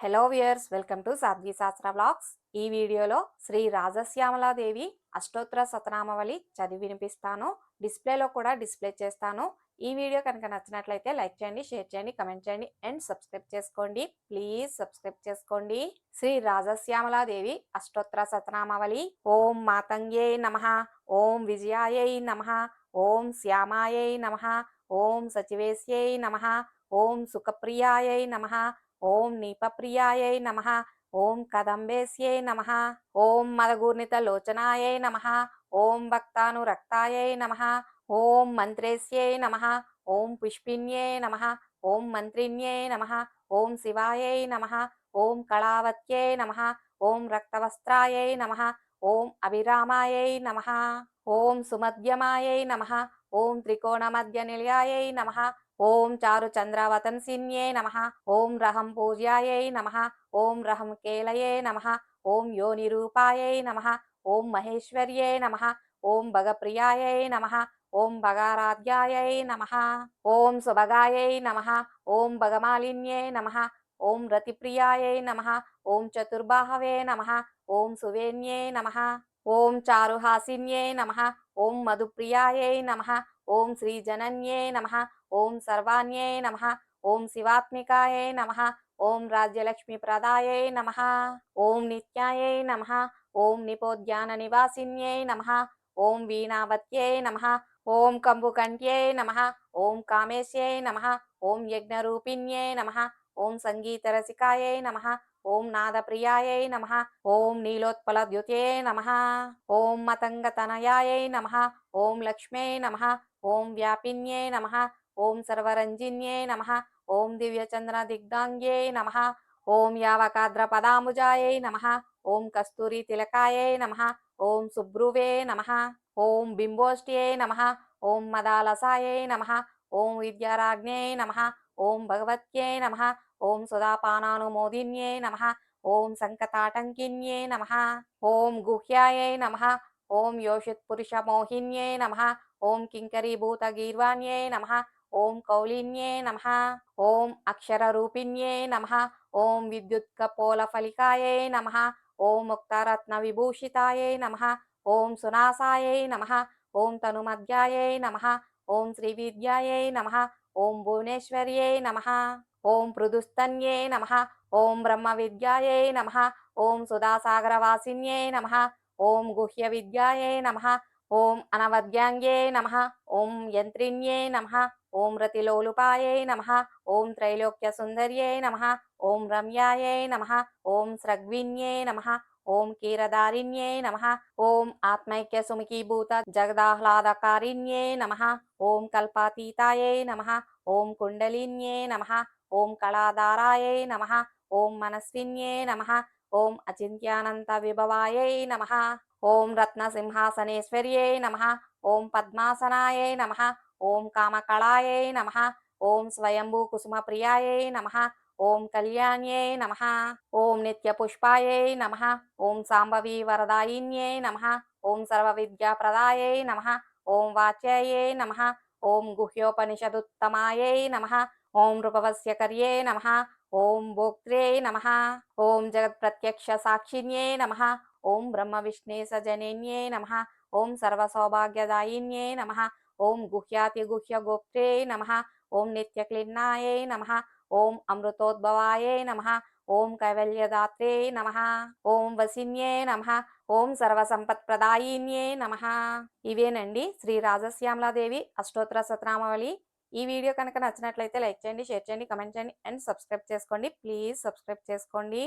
Hello viewers welcome to Sadhvi Shastra blogs ఈ వీడియోలో శ్రీ రాజశ్యామలాదేవి అష్టోత్తర సతనామవళి చదివి వినిపిస్తాను. డిస్ప్లేలో కూడా డిస్ప్లే చేస్తాను. ఈ వీడియో కనుక నచ్చినట్లయితే లైక్ చేయండి షేర్ చేయండి కమెంట్ చేయండి అండ్ సబ్స్క్రైబ్ చేసుకోండి. ప్లీజ్ సబ్స్క్రైబ్ చేసుకోండి. శ్రీ రాజశ్యామలాదేవి అష్టోత్తర సతనామవళి. ఓం మాతంగే నమ. ఓం విజయాయై నమ. ఓం శ్యామాయై నమ. ఓం సచివేశ్యై నమ. ఓం సుఖప్రియాయై నమ. ఓం నీపప్రియాయై నమ ఓం కదంబేస్యై నమ ఓం మదగూర్ణిత లోచనాయై నమ ఓం భక్తానురక్తాయై నమ ఓం మంత్రేస్యై నమ ఓం పుష్పిన్యై నమ ఓం మంత్రిణ్యై నమ ఓం శివాయై నమ ఓం కళావత్యై నమ ఓం రక్తవస్త్రాయై నమ ఓం అభిరామాయై నమ ఓం సుమధ్యమాయై నమ ఓం త్రికోణమధ్య నిలయాయై నమ ఓం చారు చంద్రవతంసిన్యే నమ ఓం రహం పూజ్యాయై నమ ఓం రహం కేలయే నమ ఓం యోనిరూపాయై నమ ఓం మహేశ్వర్యే నమ ఓం భగప్రియాయై నమ ఓం భగారాధ్యాయై నమ ఓం సుభగాయై నమ ఓం భగమాలిన్యే నమ ఓం రతిప్రియాయై నమ ఓం చతుర్బాహవే నమ ఓం సువేన్యే నమ ఓం చారుహాసిన్యే నమ ఓం మధుప్రియాయై నమ ఓం శ్రీజనన్యే నమ ఓం సర్వాణ్యే నమ ఓం శివాత్మికాయే నమ ఓం రాజ్యలక్ష్మీప్రదాయై నమ ఓం నిత్యాయై నమ ఓం నిపోద్యాన నివాసిన్యై నమ ఓం వీణావత్యై నమ ఓం కంబుకంఠ్యై నమ ఓం కామేశ్యై నమ ఓం యజ్ఞరూపిణ్యై నమ ఓం సంగీతరసికాయై నమ ఓం నాదప్రియాయై నమ ఓం నీలోత్పలద్యుతే నమ ఓం మతంగతనయాయై నమ ఓం లక్ష్మ్యై నమ ఓం వ్యాపిన్యై నమ ఓం సర్వరంజిన్యే నమ ఓం దివ్యచంద్ర దిగ్ధాంగ్యై నమ ఓం యావకాద్ర పదాముజాయై నమ ఓం కస్తూరి తిలకాయై నమ ఓం సుబ్రువే నమ ఓం బింబోష్ట్యై నమ ఓం మదాలసాయై నమ ఓం విద్యారాజ్ఞై నమ ఓం భగవత్యై నమ ఓం సుధాపానానుమోదిన్యై నమ ఓం సంకటాటంకిన్యై నమ ఓం గుహ్యాయై నమ ఓం యోషిత్పురుషమోహిన్యై నమ ఓం కింకరీభూతగీర్వాణ్యై నమ ఓం కౌలిన్యే నమ ఓం అక్షరరూపిణ్యే నమ ఓం విద్యుత్కపోలఫలికాయై నమ ఓం ముక్తారత్న విభూషితాయై నమ ఓం సునాసాయై నమ ఓం తనుమధ్యాయై నమ ఓం శ్రీవిద్యాయై నమ ఓం భువనేశ్వర్యై నమ ఓం పృదుస్తన్యే నమ ఓం బ్రహ్మ విద్యాయై నమ ఓం సుధాసాగరవాసిన్యై నమ ఓం గుహ్య విద్యాయై నమ ఓం అనవద్యాంగ్యే నమ ఓం యంత్రిణ్యే నమ ఓం రతిలోలుపాయై నమ ఓం త్రైలోక్య సుందర్యై నమ ఓం రమ్యాయై నమ ఓం స్రగ్విన్యే నమ ఓం కీరదారిణ్యే నమ ఓం ఆత్మైక్య సుముఖీభూత జగదాహ్లాదకారిణ్యే నమ ఓం కల్పాతీతాయై నమ ఓం కుండలిన్యే నమ ఓం కళాధారాయై నమ ఓం మనస్విన్యే నమ ఓం అచింత్యానంత విభవాయై నమ ఓం రత్నసింహాసనేశ్వర్యై నమ ఓం పద్మాసనాయై నమ ఓం కామకళాయై నమ ఓం స్వయంభూ కుసుమప్రియాయై నమ ఓం కళ్యాణ్యై నమ ఓం నిత్యపుష్పాయై నమ ఓం సాంబవీ వరదాయిన్యై నమ ఓం సర్వవిద్యాప్రదాయై నమ ఓం వాచ్యాయై నమ ఓం గుహ్యోపనిషదుత్తమాయై నమ ఓం నృపవస్యకర్యే నమ ఓం భోక్త్రే నమ ఓం జగత్ప్రత్యక్ష సాక్షిణ్యే నమ ఓం బ్రహ్మ విష్ణే సజనేన్యే నమ ఓం సర్వసౌభాగ్యదాయిన్యే నమ ఓం గుహ్యాతి గుహ్య గోప్తే నమ. ఓం నిత్యక్లిన్నాయై నమ. ఓం అమృతోద్భవాయే నమ. ఓం కైవల్యదాత్రే నమ. ఓం వసిన్యే నమ. ఓం సర్వసంపత్ప్రదాయిన్యే నమ. ఇవేనండి శ్రీ రాజశ్యామలాదేవి అష్టోత్తర సతనామావళి ఈ వీడియో కనుక నచ్చినట్లయితే లైక్ చేయండి షేర్ చేయండి కమెంట్ చేయండి అండ్ సబ్స్క్రైబ్ చేసుకోండి. ప్లీజ్ సబ్స్క్రైబ్ చేసుకోండి.